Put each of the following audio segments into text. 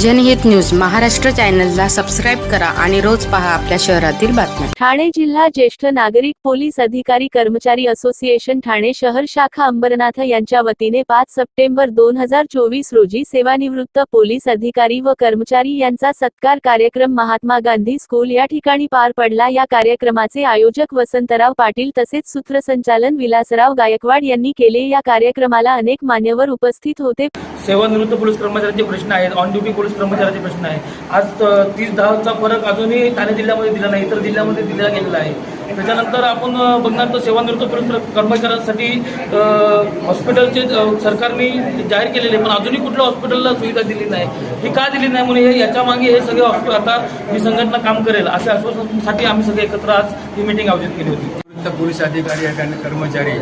जनहित न्यूज महाराष्ट्र चॅनलला सबस्क्राईब करा आणि रोज पहा आपल्या शहरातील बातम्या. ठाणे जिल्हा ज्येष्ठ नागरिक पोलीस अधिकारी कर्मचारी असोसिएशन ठाणे शहर शाखा अंबरनाथ यांच्या वतीने पाच सप्टेंबर दोन हजार चोवीस रोजी सेवानिवृत्त पोलीस अधिकारी व कर्मचारी यांचा सत्कार कार्यक्रम महात्मा गांधी स्कूल या ठिकाणी पार पडला. या कार्यक्रमाचे आयोजक वसंतराव पाटील तसेच सूत्रसंचालन विलासराव गायकवाड यांनी केले. या कार्यक्रमाला अनेक मान्यवर उपस्थित होते. सेवानिवृत्त पोलीस कर्मचाऱ्यांचे प्रश्न आहेत ऑन ड्युटी पोलीस कर्मचाऱ्यांचे प्रश्न आहे आज तीस दहाचा फरक अजूनही ठाणे जिल्ह्यामध्ये दिला नाही इतर जिल्ह्यामध्ये दिला गेलेला आहे. त्याच्यानंतर आपण बघणार तर सेवानिवृत्त पोलीस कर्मचाऱ्यांसाठी हॉस्पिटलचे सरकारने जाहीर केलेले पण अजूनही कुठल्या हॉस्पिटलला सुविधा दिली नाही. ही का दिली नाही म्हणून हे याच्या मागे हे सगळे हॉस्पिटल आता ही संघटना काम करेल अशा आश्वासनासाठी आम्ही सगळे एकत्र आज ही मिटिंग आयोजित केली होती. पोलीस अधिकारी आणि कर्मचारी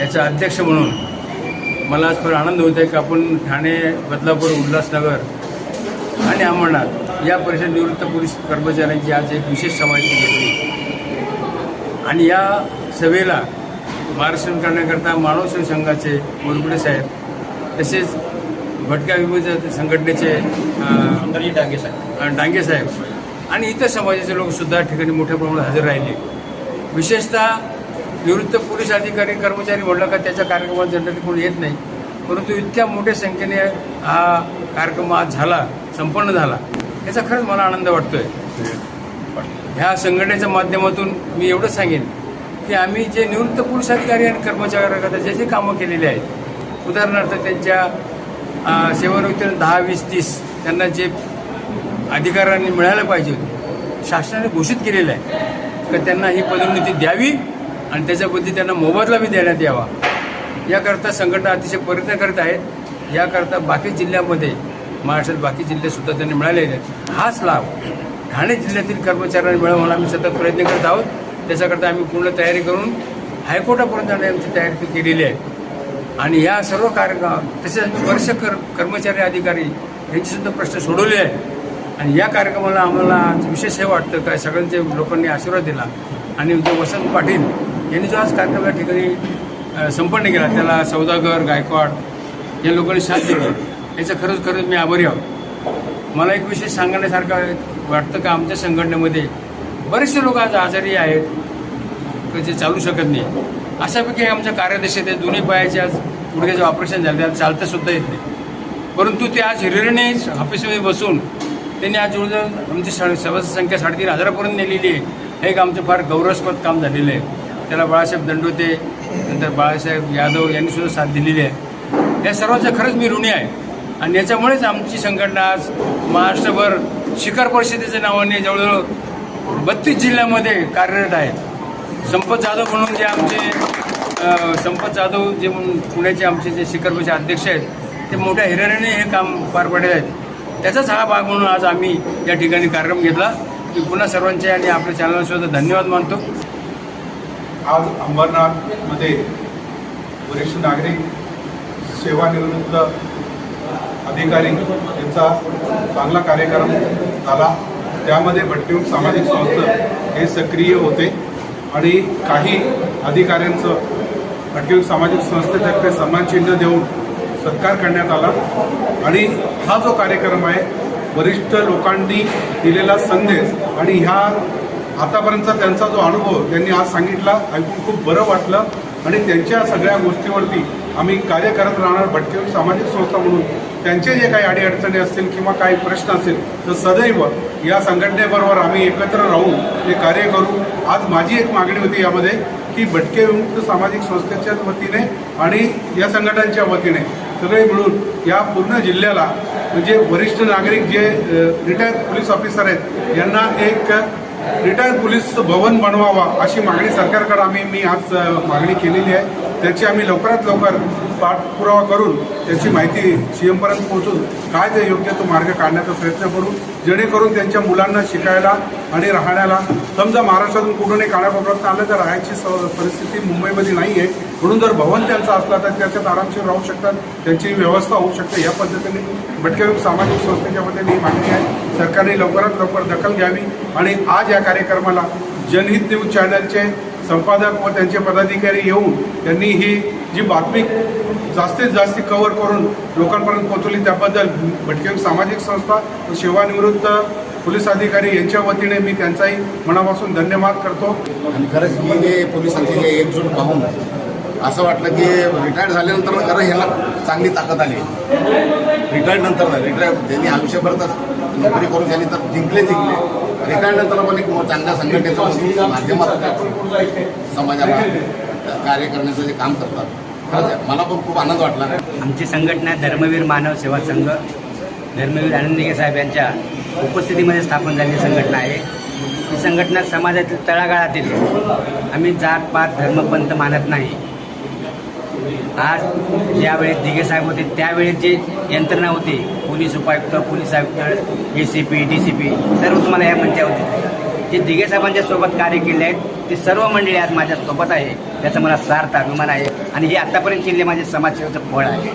याचा अध्यक्ष म्हणून मला आज फार आनंद होत आहे की आपण ठाणे बदलापूर उल्हासनगर आणि अंमरनाथ या परिषद निवृत्त पोलीस कर्मचाऱ्यांची आज एक विशेष समावेश घेतली. आणि या सभेला मार्गदर्शन करण्याकरता मानव सेवा संघाचे मुरगुडे साहेब तसेच भटक्या विमोचन संघटनेचे डांगे साहेब. डांगे साहेब आणि इतर समाजाचे लोक सुद्धा या ठिकाणी मोठ्या प्रमाणात हजर राहिले. विशेषतः निवृत्त पोलीस अधिकारी कर्मचारी म्हटलं का त्याच्या कार्यक्रमात जनरली कोणी येत नाही. परंतु इतक्या मोठ्या संख्येने हा कार्यक्रम आज झाला संपन्न झाला याचा खरंच मला आनंद वाटतोय. ह्या संघटनेच्या माध्यमातून मी एवढं सांगेन की आम्ही जे निवृत्त पुरुष अधिकारी आणि कर्मचाऱ्यांकरता जे जे कामं केलेली आहेत उदाहरणार्थ त्यांच्या सेवानिवृत्तीनं दहा वीस तीस त्यांना जे अधिकाऱ्यांनी मिळायला पाहिजे होते शासनाने घोषित केलेलं आहे. तर त्यांना ही पदोन्नती द्यावी आणि त्याच्याबद्दल त्यांना मोबदला बी देण्यात यावा. याकरता संघटना अतिशय प्रयत्न करत आहेत. याकरता बाकी जिल्ह्यामध्ये महाराष्ट्रात बाकी जिल्ह्यातसुद्धा त्यांनी मिळालेले आहेत. हाच लाभ ठाणे जिल्ह्यातील कर्मचाऱ्यांना मिळवून आम्ही सतत प्रयत्न करत आहोत. त्याच्याकरता आम्ही पूर्ण तयारी करून हायकोर्टापर्यंत आमची तयारी केलेली आहे. आणि या सर्व कार्यक्रम तसेच आम्ही कर कर्मचारी अधिकारी यांचेसुद्धा प्रश्न सोडवले आहेत. आणि या कार्यक्रमाला आम्हाला आज विशेष हे वाटतं काय सगळ्यांचे लोकांनी आशीर्वाद दिला. आणि जो वसंत पाटील यांनी जो आज कार्यक्रम या ठिकाणी संपन्न केला. त्याला सौदागर गायकवाड या लोकांनी साथ दिली. याचं खरंच खरंच मी आभारी आहोत. मला एक विशेष सांगण्यासारखं वाटतं का आमच्या संघटनेमध्ये बरेचसे लोक आज आजारी आहेत जे चालू शकत नाही. अशापैकी आमच्या कार्यदर्शी ते दोन्ही पायाचे आज गुडघ्याचे ऑपरेशन झालं त्याला चालता सुद्धा येत नाही. परंतु ते आज हिरिरीने ऑफिसमध्ये बसून त्यांनी आज जवळजवळ आमची सभासद संख्या साडेतीन हजारापर्यंत नेलेली आहे. हे एक आमचं फार गौरवास्पद काम झालेलं आहे. त्याला बाळासाहेब दंडोते नंतर बाळासाहेब यादव यांनी सुद्धा साथ दिलेली आहे. या सर्वांचं खरंच मी ऋणी आहे. आणि याच्यामुळेच आमची संघटना आज महाराष्ट्रभर शिखर परिषदेच्या नावाने जवळजवळ बत्तीस जिल्ह्यामध्ये कार्यरत आहे. संपत जाधव म्हणून जे आमचे संपत जाधव जे म्हणून पुण्याचे आमचे जे शिखरपरिषद अध्यक्ष आहेत ते मोठ्या हिरिरीने हे काम पार पडले आहेत. त्याचाच हा भाग म्हणून आज आम्ही या ठिकाणी कार्यक्रम घेतला. मी पुन्हा सर्वांचे आणि आपल्या चॅनलसुद्धा धन्यवाद मानतो. आज अंबरनाथमध्ये वरिष्ठ नागरिक सेवानिवृत्त अधिकारी यांचा चांगला कार्यक्रम झाला. त्यामध्ये भटकीमुख सामाजिक संस्था हे सक्रिय होते आणि काही अधिकाऱ्यांचं भटकीमुख सामाजिक संस्थेतर्फे सन्मानचिन्ह देऊन सत्कार करण्यात आला. आणि हा जो कार्यक्रम आहे वरिष्ठ लोकांनी दिलेला संदेश आणि ह्या आतापर्यंतचा त्यांचा जो अनुभव त्यांनी आज सांगितला ऐकून खूप बरं वाटलं. आणि त्यांच्या सगळ्या गोष्टीवरती आम्ही कार्य करत राहणार भटके सामाजिक संस्था म्हणून. त्यांचे जे काही अडीअडचणी असतील किंवा काही प्रश्न असेल तर सदैव या संघटनेबरोबर आम्ही एकत्र राहून ते कार्य करू. आज माझी एक मागणी होती यामध्ये की भटके विमुक्त सामाजिक संस्थेच्या वतीने आणि या संघटनांच्या वतीने सगळे मिळून या पूर्ण जिल्ह्याला म्हणजे वरिष्ठ नागरिक जे रिटायर्ड पोलीस ऑफिसर आहेत यांना एक रिटायर्ड पोलीस भवन बनवावा अशी मागणी सरकारकडे आम्ही मी आज मागणी केलेली आहे. त्याची आम्ही लवकरात लवकर पाठपुरावा करून त्याची माहिती सी एमपर्यंत पोहोचून काय ते योग्य तो मार्ग काढण्याचा प्रयत्न करू जेणेकरून त्यांच्या मुलांना शिकायला आणि राहण्याला समजा महाराष्ट्रातून कुठूनही कानाकोपऱ्यात आलं तर राहायची स- परिस्थिती मुंबईमध्ये नाही आहे म्हणून जर भवन त्यांचा असला तर त्याच्यात आरामशीर राहू शकतात त्यांची व्यवस्था होऊ शकते. या पद्धतीने भटके सामाजिक संस्थेच्या वतीने ही मागणी आहे. सरकारने लवकरात लवकर दखल घ्यावी आणि आज या कार्यक्रमाला जनहित न्यूज चॅनलचे संपादक व त्यांचे पदाधिकारी येऊन त्यांनी ही जी बातमी जास्तीत जास्त कव्हर करून लोकांपर्यंत पोहोचवली त्याबद्दल भटके सामाजिक संस्था व सेवानिवृत्त पोलीस अधिकारी यांच्या वतीने मी त्यांचाही मनापासून धन्यवाद करतो. आणि खरंच मी जे पोलिसांची अधिकारी एकजूट पाहून असं वाटलं की रिटायर्ड झाल्यानंतर खरं ह्याला चांगली ताकद आली. रिटायर्ड नंतर रिटायर्ड त्यांनी आयुष्यभरच नोकरी करून त्यांनी तर जिंकले जिंकले. रिटायर्ड आपण एक चांगल्या संघटनेचं माध्यमात समाजाला कार्य करण्याचं जे काम करतात खरंच मला पण खूप आनंद वाटला. आमची संघटना धर्मवीर मानव सेवा संघ धर्मवीर आनंदिगे साहेब यांच्या उपस्थितीमध्ये स्थापन झालेली संघटना आहे. ही संघटना समाजातील तळागाळातील आम्ही जात पात धर्मपंथ मानत नाही. आज ज्यावेळी दिघे साहेब होते त्यावेळी जे यंत्रणा होती पोलीस उपायुक्त पोलीस आयुक्त A C P D C P सर्व तुम्हाला या मंचावरती होते जे दिघे साहेबांच्या सोबत कार्य केले आहेत ते सर्व मंडळी आज माझ्या सोबत आहे. त्याचा मला सार्थ अभिमान आहे आणि हे आत्तापर्यंत केले माझे समाजसेवेचं फळ आहे.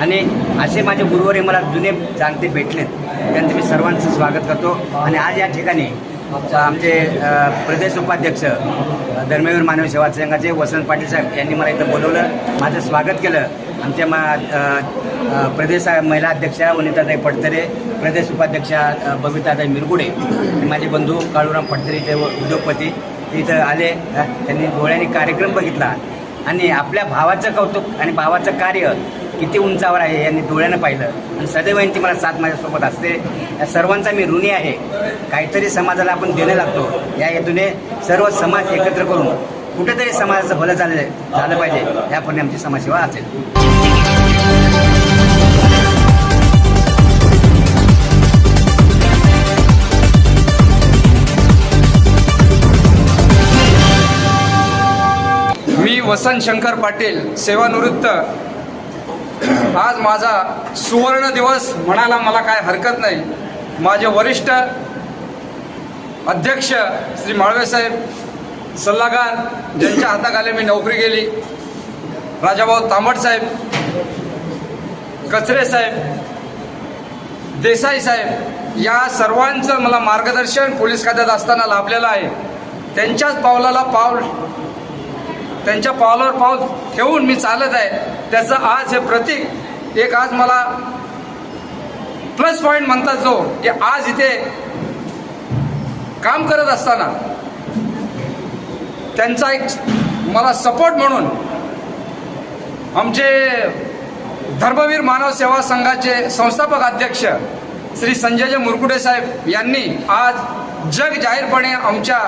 आणि असे माझे गुरुवारी मला जुने जाणते भेटलेत. त्यांचं मी सर्वांचं स्वागत करतो. आणि आज या ठिकाणी आमचे प्रदेश उपाध्यक्ष धर्मवीर मानव सेवा संघाचे वसंत पाटील साहेब यांनी मला इथं बोलवलं. माझं स्वागत केलं. आमच्या मा प्रदेश महिला अध्यक्षा वनिताताई पडतरे प्रदेश उपाध्यक्षा बबिताताई मिरगुडे आणि माझे बंधू काळूराम पडतरे ते उद्योगपती इथं आले. त्यांनी डोळ्यांनी कार्यक्रम बघितला. आणि आपल्या भावाचं कौतुक आणि भावाचं कार्य किती उंचावर आहे यांनी डोळ्यानं पाहिलं. आणि सदैव यांची मला साथ माझ्यासोबत असते. या सर्वांचा मी ऋणी आहे. काहीतरी समाजाला आपण देणं लागतो. या हेतूने सर्व समाज एकत्र करून कुठेतरी समाजाचं भलं झालं झालं पाहिजे. यापुढे आमची समाजसेवा असेल. वसंत शंकर पाटील सेवानिवृत्त. आज माझा सुवर्ण दिवस म्हणायला मला काय हरकत नाही. माझे वरिष्ठ अध्यक्ष श्री माळवे साहेब सल्लागार ज्यांच्या हाताखाली मी नोकरी केली राजाभाऊ तांबट साहेब कचरे साहेब देसाई साहेब या सर्वांचं मला मार्गदर्शन पोलीस खात्यात असताना लाभलेलं आहे. त्यांच्याच पावलाला पाऊल त्यांच्या पावलावर पाऊल ठेवून मी चालत आहे. त्याचं आज हे प्रतीक एक आज मला प्लस पॉईंट म्हणतात जो की आज इथे काम करत असताना त्यांचा एक मला सपोर्ट म्हणून आमचे धर्मवीर मानव सेवा संघाचे संस्थापक अध्यक्ष श्री संजय मुरकुटे साहेब यांनी आज जग जाहीरपणे आमच्या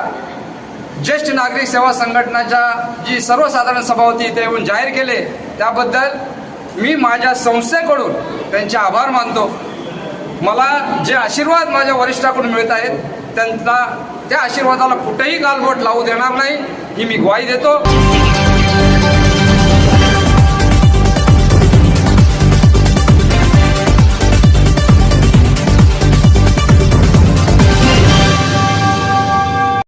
ज्येष्ठ नागरिक सेवा संघटनाच्या जी सर्वसाधारण सभा होती इथे येऊन जाहीर केले त्याबद्दल मी माझ्या संस्थेकडून त्यांचे आभार मानतो. मला जे आशीर्वाद माझ्या वरिष्ठाकडून मिळत आहेत त्यांना त्या आशीर्वादाला कुठेही गालबोट लावू देणार नाही ही मी ग्वाही देतो.